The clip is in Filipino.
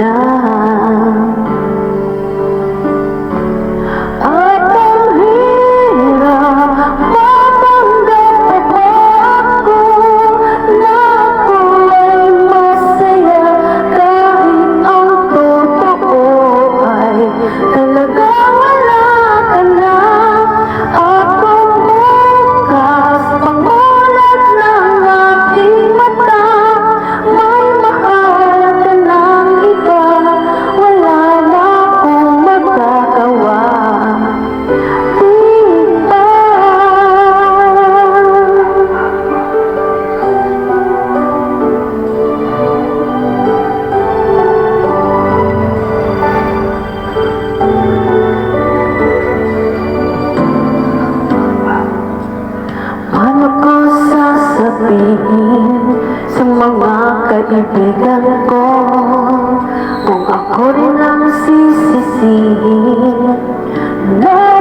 Да. sabihin sa mga kaibigan ko kung ako rin ang sisisihin. No!